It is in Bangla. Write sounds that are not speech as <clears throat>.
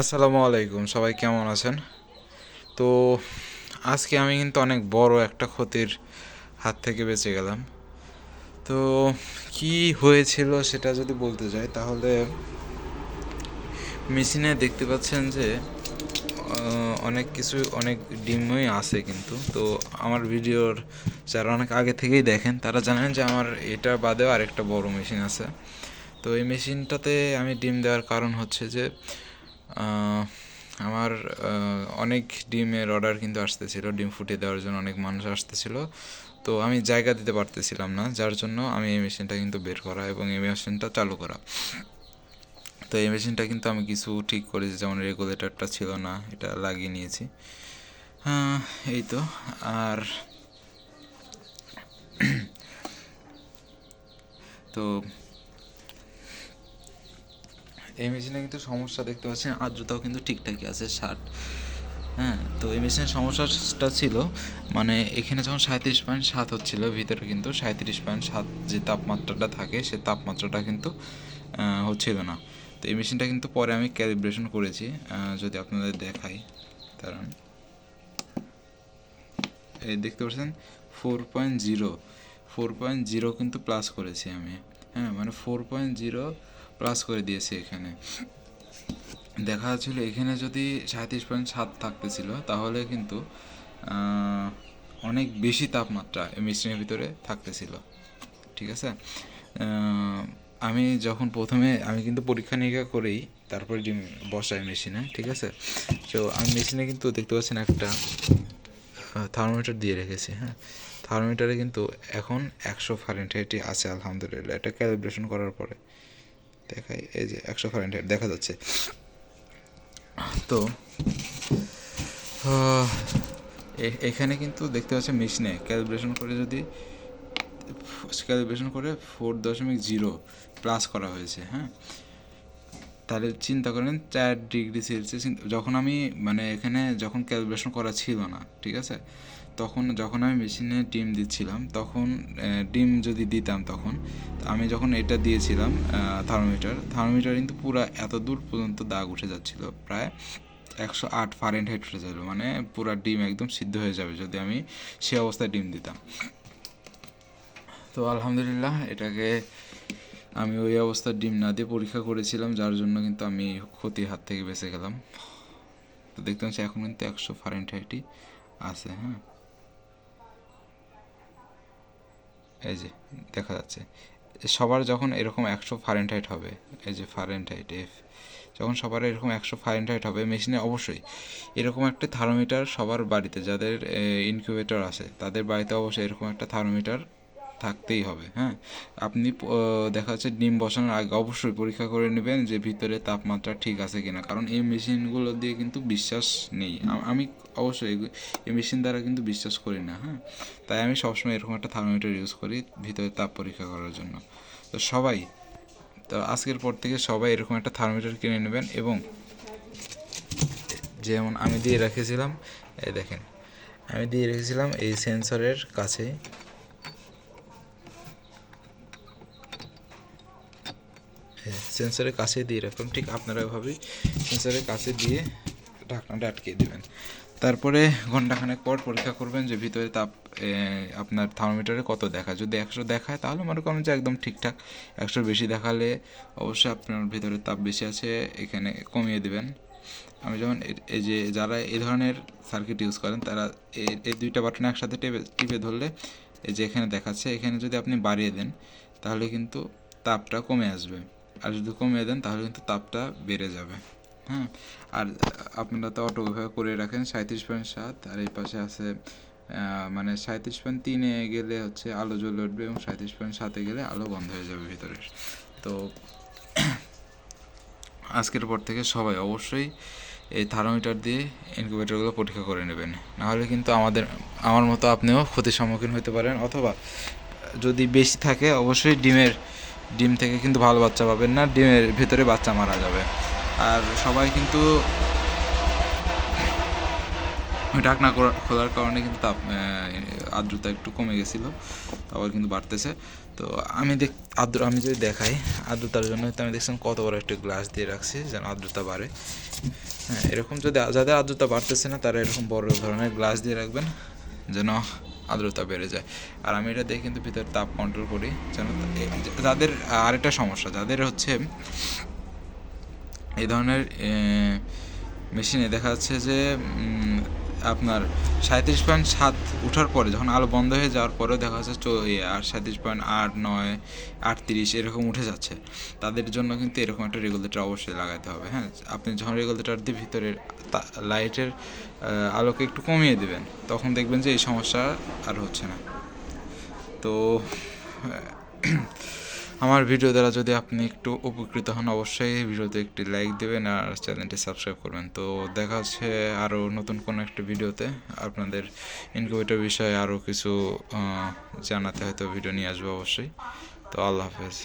আসসালামু আলাইকুম, সবাই কেমন আছেন? তো আজকে আমি কিন্তু অনেক বড় একটা ক্ষতির হাত থেকে বেঁচে গেলাম। তো কি হয়েছিল সেটা যদি বলতে যাই, তাহলে মেশিনে দেখতে পাচ্ছেন যে অনেক কিছু, অনেক ডিমই আছে কিন্তু। তো আমার ভিডিওর যারা অনেক আগে থেকেই দেখেন, তারা জানেন যে আমার এটা বাদেও আরেকটা বড় মেশিন আছে। তো এই মেশিনটাতে আমি ডিম দেওয়ার কারণ হচ্ছে যে আমার অনেক ডিমের অর্ডার কিন্তু আসতেছিল, ডিম ফুটিয়ে দেওয়ার জন্য অনেক মানুষ আসতেছিল। তো আমি জায়গা দিতে পারতেছিলাম না, যার জন্য আমি এই মেশিনটা কিন্তু বের করা এবং এই মেশিনটা চালু করা। তো এই মেশিনটা কিন্তু আমি কিছু ঠিক করেছি, যেমন রেগুলেটরটা ছিল না, এটা লাগিয়ে নিয়েছি। এই তো, আর <clears throat> তো এই মেশিনে কিন্তু সমস্যা দেখতে পাচ্ছেন আর্দ্রতাও কিন্তু ঠিকঠাকই আছে, ষাট। হ্যাঁ তো এই মেশিনের সমস্যাটা ছিল মানে এখানে যখন সাঁত্রিশ পয়েন্ট সাত হচ্ছিল, ভিতরে কিন্তু সাঁত্রিশ পয়েন্ট সাত যে তাপমাত্রাটা থাকে, সে তাপমাত্রাটা কিন্তু হচ্ছিল না। তো এই মেশিনটা কিন্তু পরে আমি ক্যালিব্রেশন করেছি যদি আপনাদের দেখাই, কারণ এই দেখতে পাচ্ছেন, four point zero, four point zero কিন্তু প্লাস করেছি আমি হ্যাঁ মানে ফোর পয়েন্ট জিরো প্লাস করে দিয়েছি এখানে। দেখা যাচ্ছিল এখানে যদি সাঁত্রিশ পয়েন্ট সাত থাকতেছিল, তাহলে কিন্তু অনেক বেশি তাপমাত্রা মেশিনের ভিতরে থাকতেছিল। ঠিক আছে? আমি যখন প্রথমে, আমি কিন্তু পরীক্ষা নিরীক্ষা করেই তারপরে ডিম বসাই মেশিনে ঠিক আছে? তো আমি মেশিনে কিন্তু দেখতে পাচ্ছেন একটা থার্মোমিটার দিয়ে রেখেছি হ্যাঁ? থার্মোমিটারে কিন্তু এখন একশো ফারেনহাইটই আছে, আলহামদুলিল্লাহ। এটা ক্যালিব্রেশন করার পরে। দেখাই, এই যে একশো ফারেনহাইট দেখা যাচ্ছে। তো এখানে কিন্তু দেখতে পাচ্ছে মেশিনে ক্যালকুলেশন করে যদি ক্যালকুলেশন করে ফোর দশমিক জিরো প্লাস করা হয়েছে হ্যাঁ? তাহলে চিন্তা করেন চার ডিগ্রি সেলসিয়াস যখন আমি মানে এখানে যখন ক্যালকুলেশন করা ছিল না, ঠিক আছে? তখন যখন আমি মেশিনে ডিম দিচ্ছিলাম, তখন ডিম যদি দিতাম তখন আমি যখন এটা দিয়েছিলাম থার্মোমিটার থার্মোমিটার কিন্তু পুরো এত দূর পর্যন্ত দাগ উঠে যাচ্ছিল, প্রায় একশো আট ফারেন্ট হাইট উঠে যাবে মানে পুরো ডিম একদম সিদ্ধ হয়ে যাবে যদি আমি সে অবস্থায় ডিম দিতাম। তো আলহামদুলিল্লাহ এটাকে আমি ওই অবস্থার ডিম না দিয়ে পরীক্ষা করেছিলাম, যার জন্য কিন্তু আমি ক্ষতির হাত থেকে বেঁচে গেলাম। তো দেখতে পাচ্ছি এখন কিন্তু একশো ফারেন্ট হাইটই আছে হ্যাঁ। এই যে, দেখা যাচ্ছে। সবার যখন এরকম একশো ফারেনহাইট হবে, এই যে ফারেনহাইট এফ যখন সবার এরকম একশো ফারেনহাইট হবে মেশিনে অবশ্যই এরকম একটা থার্মোমিটার সবার বাড়িতে, যাদের ইনকিউবেটর আছে, তাদের বাড়িতে অবশ্যই এরকম একটা থার্মোমিটার থাকতেই হবে হ্যাঁ? আপনি দেখা যাচ্ছে ডিম বসানোর আগে অবশ্যই পরীক্ষা করে নেবেন যে ভিতরে তাপমাত্রা ঠিক আছে কিনা। কারণ এই মেশিনগুলো দিয়ে কিন্তু বিশ্বাস নেই। আমি অবশ্যই এই মেশিন দ্বারা কিন্তু বিশ্বাস করি না হ্যাঁ? তাই আমি সবসময় এরকম একটা থার্মোমিটার ইউজ করি ভিতরে তাপ পরীক্ষা করার জন্য। তো সবাই, তো আজকের পর থেকে সবাই এরকম একটা থার্মোমিটার কিনে নেবেন এবং যেমন আমি দিয়ে রেখেছিলাম, এই দেখেন, আমি দিয়ে রেখেছিলাম এই সেন্সরের কাছে সেন্সরের কাছে দিয়ে রাখলাম ঠিক আপনারা এভাবেই সেন্সরের কাছে দিয়ে ঢাকনাটা আটকে দিবেন। তারপরে ঘন্টাখানেক পর পরীক্ষা করবেন যে ভিতরে তাপ আপনার থার্মোমিটারে কত দেখায়। যদি একশো দেখায়, তাহলে মনে করেন যে একদম ঠিকঠাক। একশোর বেশি দেখালে অবশ্যই আপনার ভিতরে তাপ বেশি আছে, এখানে কমিয়ে দেবেন। আমি যেমন এই যে যারা এই ধরনের সার্কিট ইউজ করেন, তারা এই দুইটা বাটন একসাথে টেপে, টিপে ধরলে এই যে এখানে দেখাচ্ছে, এখানে যদি আপনি বাড়িয়ে দেন, তাহলে কিন্তু তাপটা কমে আসবে। আর যদি কমিয়ে দেন, তাহলে কিন্তু তাপটা বেড়ে যাবে। হ্যাঁ? আর আপনারা তো অটো অটোভাবে করে রাখেন সাঁত্রিশ পয়েন্ট সাত, আর এই পাশে আছে মানে সাঁত্রিশ পয়েন্ট তিনে গেলে হচ্ছে আলো জ্বলে উঠবে এবং সাঁত্রিশ পয়েন্ট সাতে গেলে আলো বন্ধ হয়ে যাবে ভিতরে। তো <clears throat> আজকের পর থেকে সবাই অবশ্যই এই থার্মোমিটার দিয়ে ইনকিউবেটরগুলো পরীক্ষা করে নেবেন। নাহলে কিন্তু আমাদের, আমার মতো আপনিও ক্ষতির সম্মুখীন হতে পারেন, অথবা যদি বেশি থাকে, অবশ্যই ডিমের ডিম থেকে কিন্তু ভালো বাচ্চা পাবেন না, ডিমের ভেতরে বাচ্চা মারা যাবে। আর সবাই কিন্তু ঢাকনা খোলার কারণে কিন্তু তাপ আর্দ্রতা একটু কমে গেছিল আবার কিন্তু বাড়তেছে। তো আমি দেখ আর্দ্র আমি যদি দেখাই, আর্দ্রতার জন্য তো আমি দেখছিলাম কত বড় একটা গ্লাস দিয়ে রাখছি যেন আর্দ্রতা বাড়ে। হ্যাঁ এরকম যদি যাদের আর্দ্রতা বাড়তেছে না, তারা এরকম বড় ধরনের গ্লাস দিয়ে রাখবেন, যেন আর্দ্রতা বেড়ে যায়। আর আমি এটা দিয়ে কিন্তু ভিতরে তাপ কন্ট্রোল করি। যেন যাদের, আরেকটা সমস্যা, যাদের হচ্ছে এই ধরনের মেশিনে দেখা যাচ্ছে যে আপনার সাঁত্রিশ পয়েন্ট সাত উঠার পরে যখন আলো বন্ধ হয়ে যাওয়ার পরেও দেখা যাচ্ছে ইয়ে, আর সাঁত্রিশ পয়েন্ট আট নয় আটত্রিশ এরকম উঠে যাচ্ছে। তাদের জন্য কিন্তু এরকম একটা রেগুলেটর অবশ্যই লাগাতে হবে। হ্যাঁ আপনি যখন রেগুলেটর ভিতরে লাইটের আলোকে একটু কমিয়ে দেবেন তখন দেখবেন যে এই সমস্যা আর হচ্ছে না। তো আমার ভিডিও দ্বারা যদি আপনি একটু উপকৃত হন, অবশ্যই ভিডিওতে একটি লাইক দেবেন আর চ্যানেলটি সাবস্ক্রাইব করবেন। তো দেখা হচ্ছে আরও নতুন কোনো একটি ভিডিওতে আপনাদের ইনকিউবেটার বিষয়ে আরও কিছু জানাতে হয়তো ভিডিও নিয়ে আসব অবশ্যই। তো আল্লাহ হাফেজ।